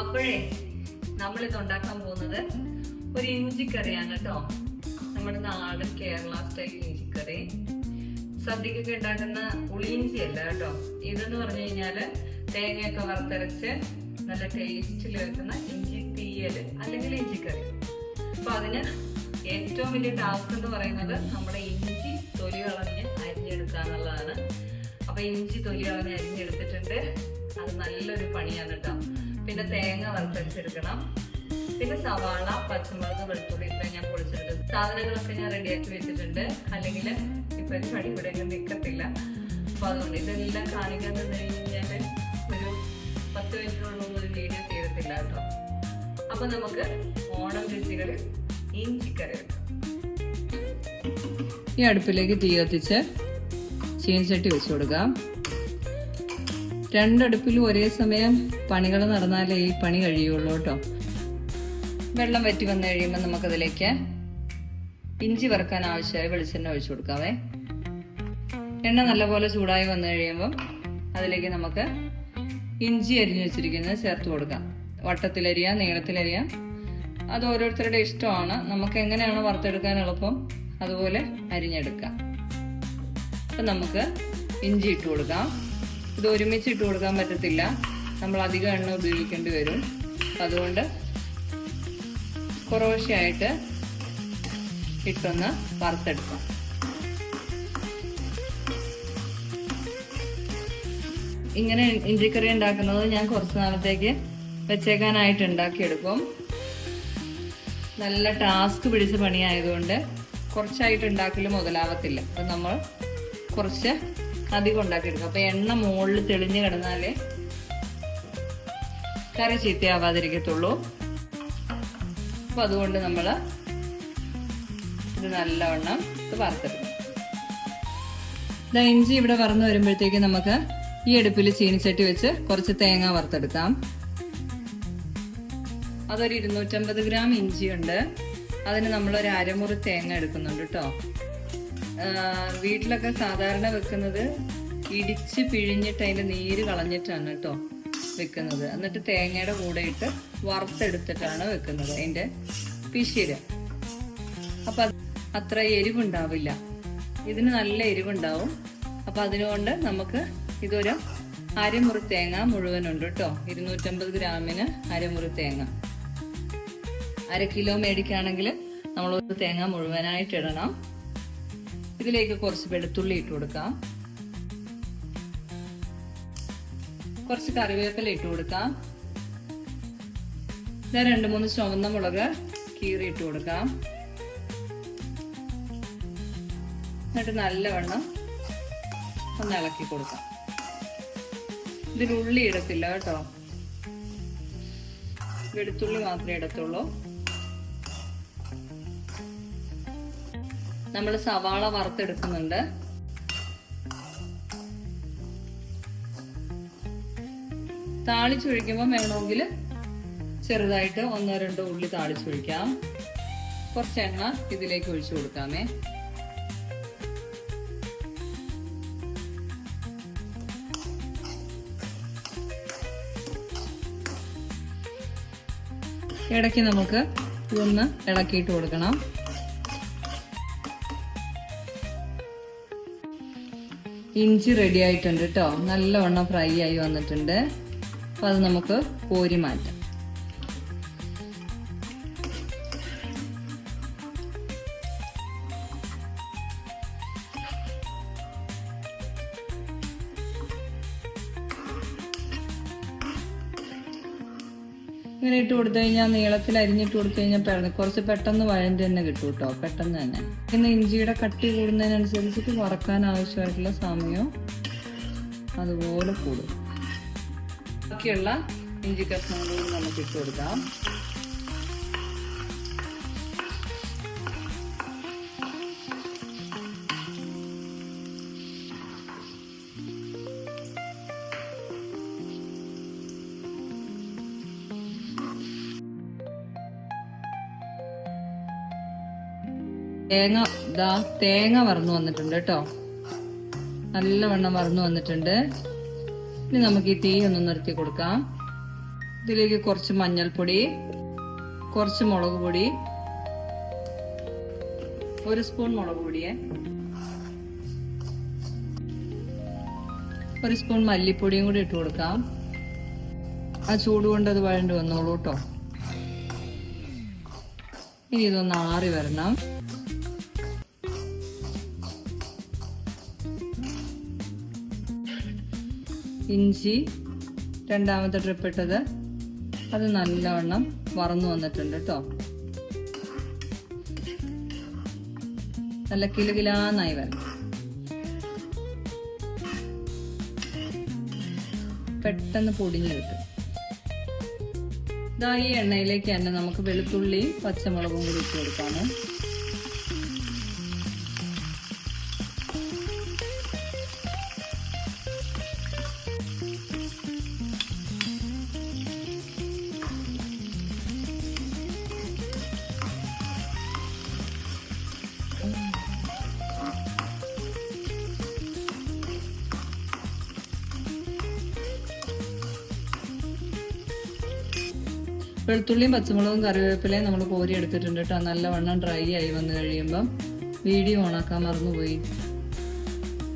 അപ്പോഴേ നമ്മളിത് ഉണ്ടാക്കാൻ പോകുന്നത് ഒരു ഇഞ്ചിക്കറിയാണ് കേട്ടോ. നമ്മുടെ നാടൻ കേരള സ്റ്റൈൽ ഇഞ്ചിക്കറി. സദ്യക്കൊക്കെ ഉണ്ടാക്കുന്ന ഉളിയിഞ്ചി അല്ല കേട്ടോ. ഇതെന്ന് പറഞ്ഞു കഴിഞ്ഞാൽ തേങ്ങയൊക്കെ വറുത്തരച്ച് നല്ല ടേസ്റ്റിൽ വെക്കുന്ന ഇഞ്ചി തീയൽ അല്ലെങ്കിൽ ഇഞ്ചിക്കറി. അപ്പൊ അതിന് ഏറ്റവും വലിയ ടാസ്ക് എന്ന് പറയുന്നത് നമ്മുടെ ഇഞ്ചി തൊലി കളഞ്ഞ് അരിഞ്ഞെടുക്കുക എന്നുള്ളതാണ്. അപ്പൊ ഇഞ്ചി തൊലി കളഞ്ഞ് അരിഞ്ഞെടുത്തിട്ടുണ്ട്. അത് നല്ലൊരു പണിയാണ് കേട്ടോ. പിന്നെ തേങ്ങ വറുത്തരച്ചെടുക്കണം പിന്നെ സവാള പച്ചമുളക് വെളുത്തുള്ളി ഇത്ര ഞാൻ പൊളിച്ചെടുത്തു സാധനങ്ങളൊക്കെ ഞാൻ റെഡിയാക്കി വെച്ചിട്ടുണ്ട്. അല്ലെങ്കിൽ ഇപ്പൊ ഒരു പണി ഇവിടെ നിൽക്കത്തില്ല. അപ്പൊ അതുകൊണ്ട് ഇതെല്ലാം കാണിക്കാൻ തന്നെ കഴിഞ്ഞാൽ ഒരു പത്ത് മിനിറ്റിനുള്ളിൽ ഒരു വീഡിയോ തീരത്തില്ല കേട്ടോ. അപ്പൊ നമുക്ക് ഓണം രുചികളിൽ ഇഞ്ചിക്കറി ഈ അടുപ്പിലേക്ക് തീ കത്തിച്ച് ചീനച്ചട്ടി വെച്ച് കൊടുക്കാം. രണ്ടടുപ്പിലും ഒരേ സമയം പണികൾ നടന്നാലേ ഈ പണി കഴിയുള്ളൂ കേട്ടോ. വെള്ളം വറ്റി വന്നു കഴിയുമ്പോൾ നമുക്കതിലേക്ക് ഇഞ്ചി വറുക്കാൻ ആവശ്യമായ വെളിച്ചെണ്ണ ഒഴിച്ചു കൊടുക്കാവേ. എണ്ണ നല്ലപോലെ ചൂടായി വന്നു കഴിയുമ്പം അതിലേക്ക് നമുക്ക് ഇഞ്ചി അരിഞ്ഞു വെച്ചിരിക്കുന്നത് ചേർത്ത് കൊടുക്കാം. വട്ടത്തിലരിയാം നീളത്തിലരിയാം. അത് ഓരോരുത്തരുടെ ഇഷ്ടമാണ്. നമുക്ക് എങ്ങനെയാണ് വറുത്തെടുക്കാൻ എളുപ്പം അതുപോലെ അരിഞ്ഞെടുക്കാം. അപ്പം നമുക്ക് ഇഞ്ചി ഇട്ട് കൊടുക്കാം. ഇത് ഒരുമിച്ച് ഇട്ട് കൊടുക്കാൻ പറ്റത്തില്ല. നമ്മൾ അധികം എണ്ണ ഉപയോഗിക്കേണ്ടി വരും. അതുകൊണ്ട് കുറവശയായിട്ട് ഇട്ടൊന്ന് വറുത്തെടുക്കാം. ഇങ്ങനെ ഇഞ്ചിക്കറി ഉണ്ടാക്കുന്നത് ഞാൻ കുറച്ച് നാളത്തേക്ക് വെച്ചേക്കാനായിട്ട് ഉണ്ടാക്കിയെടുക്കും. നല്ല ടാസ്ക് പിടിച്ച പണിയായതുകൊണ്ട് കുറച്ചായിട്ട് ഉണ്ടാക്കൽ മുതലാവത്തില്ല. അപ്പം നമ്മൾ കുറച്ച് അധികം ഉണ്ടാക്കിയെടുക്കും. അപ്പോൾ എണ്ണ മുകളിൽ തെളിഞ്ഞു കിടന്നാലേ കറി ചീത്തയാവാതിരിക്കത്തുള്ളൂ. അപ്പൊ അതുകൊണ്ട് നമ്മൾ ഇത് നല്ലവണ്ണം ഇത് വറുത്തെടുക്കും. ഇതാ ഇഞ്ചി ഇവിടെ വറന്ന് വരുമ്പോഴത്തേക്ക് നമുക്ക് ഈ അടുപ്പിൽ ചീനിച്ചട്ടി വെച്ച് കുറച്ച് തേങ്ങ വറുത്തെടുക്കാം. അതൊരു ഇരുന്നൂറ്റമ്പത് ഗ്രാം ഇഞ്ചിയുണ്ട്. അതിന് നമ്മളൊരു അരമുറി തേങ്ങ എടുക്കുന്നുണ്ട് കേട്ടോ. വീട്ടിലൊക്കെ സാധാരണ വെക്കുന്നത് ഇടിച്ച് പിഴിഞ്ഞിട്ട് അതിന്റെ നീര് കളഞ്ഞിട്ടാണ് കേട്ടോ വെക്കുന്നത്. എന്നിട്ട് തേങ്ങയുടെ കൂടെ ഇട്ട് വറുത്തെടുത്തിട്ടാണ് വെക്കുന്നത് അതിന്റെ പിശിര്. അപ്പൊ അത്ര എരിവുണ്ടാവില്ല. ഇതിന് നല്ല എരിവുണ്ടാവും. അപ്പൊ അതിനുകൊണ്ട് നമുക്ക് ഇതൊരു അരമുറി തേങ്ങ മുഴുവനുണ്ട് കേട്ടോ. ഇരുന്നൂറ്റമ്പത് ഗ്രാമിന് അരമുറി തേങ്ങ. അര കിലോ മേടിക്കുകയാണെങ്കിൽ നമ്മൾ ഒരു തേങ്ങ മുഴുവനായിട്ട് ഇടണം. ഇതിലേക്ക് കുറച്ച് വെളുത്തുള്ളി ഇട്ട് കൊടുക്കാം. കുറച്ച് കറിവേപ്പില ഇട്ട് കൊടുക്കാം. ഞാൻ രണ്ട് മൂന്ന് ചുവന്ന മുളക് കീറി ഇട്ട് കൊടുക്കാം. എന്നിട്ട് നല്ലവണ്ണം ഒന്ന് ഇളക്കി കൊടുക്കാം. ഇതിൽ ഉള്ളി ഇടത്തില്ല കേട്ടോ. വെളുത്തുള്ളി മാത്രമേ ഇടത്തുള്ളൂ. നമ്മൾ സവാള വറുത്തെടുക്കുന്നുണ്ട്. താളിച്ചൊഴിക്കുമ്പോൾ വേണമെങ്കിൽ ചെറുതായിട്ട് ഒന്നോ രണ്ടോ ഉള്ളി താളിച്ചൊഴിക്കാം. കുറച്ച് എണ്ണ ഇതിലേക്ക് ഒഴിച്ചു കൊടുക്കാമേ. ഇടയ്ക്ക് നമുക്ക് ഇതൊന്ന് ഇളക്കിയിട്ട് കൊടുക്കണം. ഇഞ്ചി റെഡി ആയിട്ടുണ്ട് കേട്ടോ നല്ലവണ്ണം ഫ്രൈ ആയി വന്നിട്ടുണ്ട്. അപ്പം അത് നമുക്ക് കോരി മാറ്റാം. ഇങ്ങനെ ഇട്ട് കൊടുത്തു കഴിഞ്ഞാൽ നീളത്തിൽ അരിഞ്ഞിട്ട് കൊടുത്തു കഴിഞ്ഞാൽ കുറച്ച് പെട്ടെന്ന് വഴന്ത് തന്നെ കിട്ടും കേട്ടോ പെട്ടെന്ന് തന്നെ. പിന്നെ ഇഞ്ചിയുടെ കട്ടി കൂടുന്നതിനനുസരിച്ചിട്ട് വറക്കാൻ ആവശ്യമായിട്ടുള്ള സമയം അതുപോലെ കൂടും. ബാക്കിയുള്ള ഇഞ്ചി കഷ്ണങ്ങളും നമുക്ക് ഇട്ട് കൊടുക്കാം. തേങ്ങ ദാ തേങ്ങ വറന്നു വന്നിട്ടുണ്ട് കേട്ടോ. നല്ലവണ്ണം വറന്നു വന്നിട്ടുണ്ട്. ഇനി നമുക്ക് ഈ തീ ഒന്ന് നിർത്തി കൊടുക്കാം. ഇതിലേക്ക് കുറച്ച് മഞ്ഞൾപ്പൊടി കുറച്ച് മുളക് പൊടി ഒരു സ്പൂൺ മുളക് പൊടിയെ. ഒരു സ്പൂൺ മല്ലിപ്പൊടിയും കൂടി ഇട്ട് കൊടുക്കാം. ആ ചൂട് കൊണ്ട് അത് വഴണ്ട് വന്നോളൂ കേട്ടോ. ഇനി ഇതൊന്ന് ആറി വരണം. ഇഞ്ചി രണ്ടാമത്തെ ട്രിപ്പ് ഇട്ടത് അത് നല്ലവണ്ണം വറന്നു വന്നിട്ടുണ്ട് കേട്ടോ നല്ല കിലുകിലാന്നായി വരണം. പെട്ടെന്ന് പൊടിഞ്ഞു കിട്ടും. ഇതാ ഈ എണ്ണയിലേക്ക് തന്നെ നമുക്ക് വെളുത്തുള്ളിയും പച്ചമുളകും കൂടി ഇട്ട് കൊടുക്കാണ് വെളുത്തുള്ളിയും പച്ചമുളകും കറിവേപ്പിലയും നമ്മൾ കോരി എടുത്തിട്ടുണ്ട് കേട്ടോ. നല്ലവണ്ണം ഡ്രൈ ആയി വന്നു കഴിയുമ്പം. വീഡിയോ ഓണാക്കാൻ മറന്നുപോയി.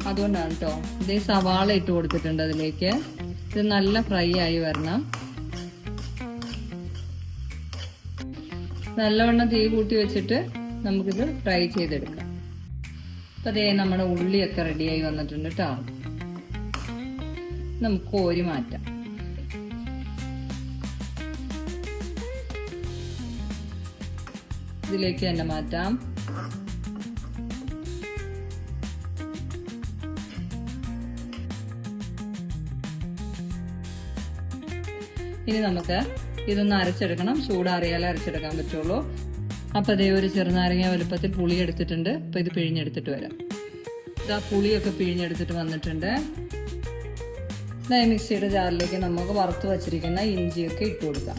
അതുകൊണ്ടാണ് കേട്ടോ ഇതേ സവാള ഇട്ട് കൊടുത്തിട്ടുണ്ട് അതിലേക്ക്. ഇത് നല്ല ഫ്രൈ ആയി വരണം. നല്ലവണ്ണം തീ കൂട്ടി വെച്ചിട്ട് നമുക്കിത് ഫ്രൈ ചെയ്തെടുക്കാം. അപ്പൊ അതേ നമ്മുടെ ഉള്ളിയൊക്കെ റെഡിയായി വന്നിട്ടുണ്ട് കേട്ടോ നമുക്ക് കോരി മാറ്റാം. ഇതിലേക്ക് തന്നെ മാറ്റാം. ഇനി നമുക്ക് ഇതൊന്ന് അരച്ചെടുക്കണം. ചൂടാറിയാലേ അരച്ചെടുക്കാൻ പറ്റുള്ളൂ. അപ്പൊ അതേ ഒരു ചെറുനാരങ്ങ വലുപ്പത്തിൽ പുളി എടുത്തിട്ടുണ്ട്. അപ്പൊ ഇത് പിഴിഞ്ഞെടുത്തിട്ട് വരാം. ഇതാ പുളിയൊക്കെ പിഴിഞ്ഞെടുത്തിട്ട് വന്നിട്ടുണ്ട്. മിക്സിയുടെ ജാറിലേക്ക് നമുക്ക് വറുത്ത് വച്ചിരിക്കുന്ന ഇഞ്ചിയൊക്കെ ഇട്ട് കൊടുക്കാം.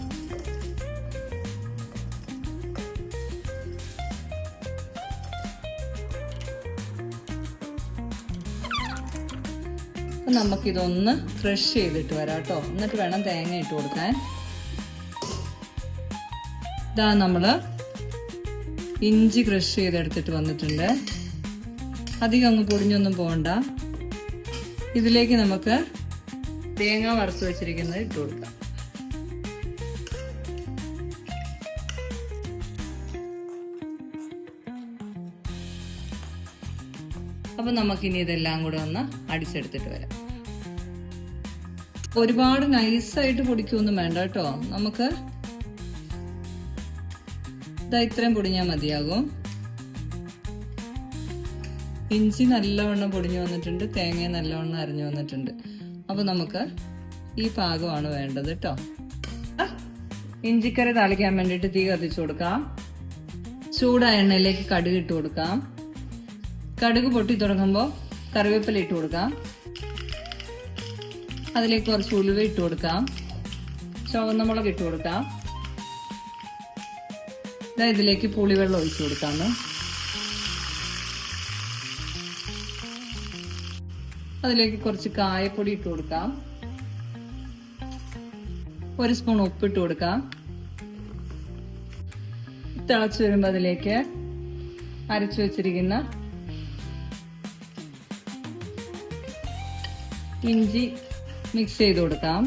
അപ്പൊ നമുക്കിതൊന്ന് ക്രഷ് ചെയ്തിട്ട് വരാം കേട്ടോ എന്നിട്ട് വേണം തേങ്ങ ഇട്ട് കൊടുക്കാൻ. ഇതാ നമ്മൾ ഇഞ്ചി ക്രഷ് ചെയ്തെടുത്തിട്ട് വന്നിട്ടുണ്ട്. അധികം അങ്ങ് പൊടിഞ്ഞൊന്നും പോകണ്ട ഇതിലേക്ക് നമുക്ക് തേങ്ങ വറുത്ത് വെച്ചിരിക്കുന്നത് ഇട്ട് കൊടുക്കാം. അപ്പൊ നമുക്കിനി ഇതെല്ലാം കൂടെ ഒന്ന് അടിച്ചെടുത്തിട്ട് വരാം. ഒരുപാട് നൈസായിട്ട് പൊടിക്കൊന്നും വേണ്ട കേട്ടോ. നമുക്ക് ഇതാ ഇത്രയും പൊടിഞ്ഞാൽ മതിയാകും. ഇഞ്ചി നല്ലവണ്ണം പൊടിഞ്ഞു വന്നിട്ടുണ്ട് തേങ്ങ നല്ലവണ്ണം അരിഞ്ഞു വന്നിട്ടുണ്ട്. അപ്പൊ നമുക്ക് ഈ പാകമാണ് വേണ്ടത് കേട്ടോ. ഇഞ്ചിക്കറി താളിക്കാൻ വേണ്ടിയിട്ട് തീ കത്തിച്ചു കൊടുക്കാം. ചൂടായ എണ്ണയിലേക്ക് കടുക് ഇട്ട് കൊടുക്കാം. കടുക് പൊട്ടി തുടങ്ങുമ്പോൾ കറിവേപ്പില ഇട്ട് കൊടുക്കാം. അതിലേക്ക് കുറച്ച് ഉലുവ ഇട്ട് കൊടുക്കാം. ചുവന്ന മുളക് ഇട്ട് കൊടുക്കാം. ഇതാ ഇതിലേക്ക് പുളിവെള്ളം ഒഴിച്ചു കൊടുക്കാന്ന്. അതിലേക്ക് കുറച്ച് കായപ്പൊടി ഇട്ട് കൊടുക്കാം. ഒരു സ്പൂൺ ഉപ്പിട്ട് കൊടുക്കാം. തിളച്ചു വരുമ്പോൾ അതിലേക്ക് അരച്ചു വെച്ചിരിക്കുന്ന ഇഞ്ചി മിക്സ് ചെയ്ത് കൊടുക്കാം.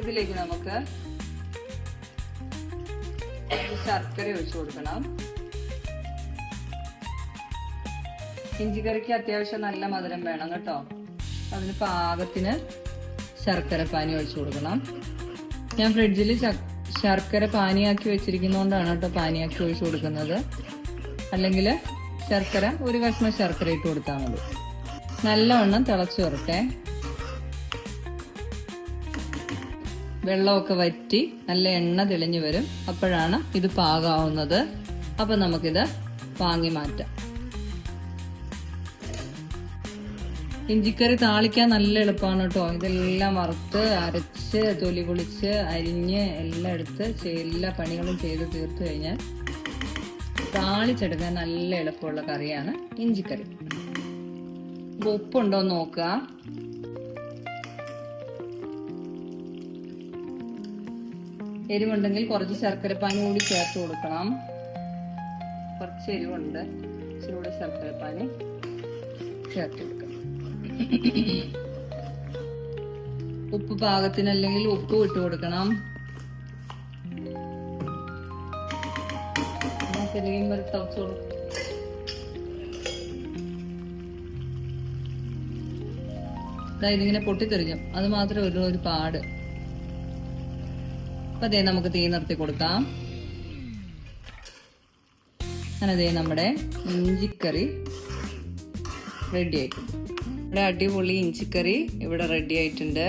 ഇതിലേക്ക് നമുക്ക് ശർക്കര ഒഴിച്ചു കൊടുക്കണം. ഇഞ്ചിക്കറിക്ക് അത്യാവശ്യം നല്ല മധുരം വേണം കേട്ടോ. അതിന് പാകത്തിന് ശർക്കര പാനി ഒഴിച്ചു കൊടുക്കണം. ഞാൻ ഫ്രിഡ്ജിൽ ശർക്കര പാനിയാക്കി വെച്ചിരിക്കുന്നതുകൊണ്ടാണ് കേട്ടോ പാനിയാക്കി ഒഴിച്ചു കൊടുക്കുന്നത്. അല്ലെങ്കിൽ ശർക്കര ഒരു കഷ്ണം ശർക്കര ഇട്ട് കൊടുത്താൽ മതി. നല്ലവണ്ണം തിളച്ചു വരട്ടെ. വെള്ളമൊക്കെ വറ്റി നല്ല എണ്ണ തെളിഞ്ഞു വരും. അപ്പോഴാണ് ഇത് പാകാവുന്നത്. അപ്പൊ നമുക്കിത് വാങ്ങി മാറ്റാം. ഇഞ്ചിക്കറി താളിക്കാൻ നല്ല എളുപ്പമാണ് കേട്ടോ. ഇതെല്ലാം വറുത്ത് അരച്ച് തൊലി പൊളിച്ച് അരിഞ്ഞ് എല്ലാം എടുത്ത് എല്ലാ പണികളും ചെയ്ത് തീർത്തു കഴിഞ്ഞാൽ താളിച്ചെടുക്കാൻ നല്ല എളുപ്പമുള്ള കറിയാണ് ഇഞ്ചിക്കറി. ഉപ്പുണ്ടോ നോക്കുക. എരിവുണ്ടെങ്കിൽ കുറച്ച് ശർക്കരപ്പാനി കൂടി ചേർത്ത് കൊടുക്കണം. കുറച്ച് എരിവുണ്ട്. ഇച്ചിരി ശർക്കര ശർക്കരപ്പാനി ചേർത്ത് കൊടുക്കണം. ഉപ്പ് പാകത്തിന് അല്ലെങ്കിൽ ഉപ്പ് ഇട്ട് കൊടുക്കണം. നമുക്കെല്ലാം ഒരു തവച്ചോളൂ ദാ ഇതിങ്ങനെ പൊട്ടിത്തെറിഞ്ഞു അത് മാത്രമേ ഉള്ളൂ ഒരു പാട്. അപ്പൊ അതേ നമുക്ക് തീ നിർത്തി കൊടുക്കാം. അങ്ങനെ ദേ നമ്മുടെ ഇഞ്ചിക്കറി റെഡി ആയിട്ടുണ്ട്. ഇവിടെ അടിപൊളി ഇഞ്ചിക്കറി ഇവിടെ റെഡി ആയിട്ടുണ്ട്.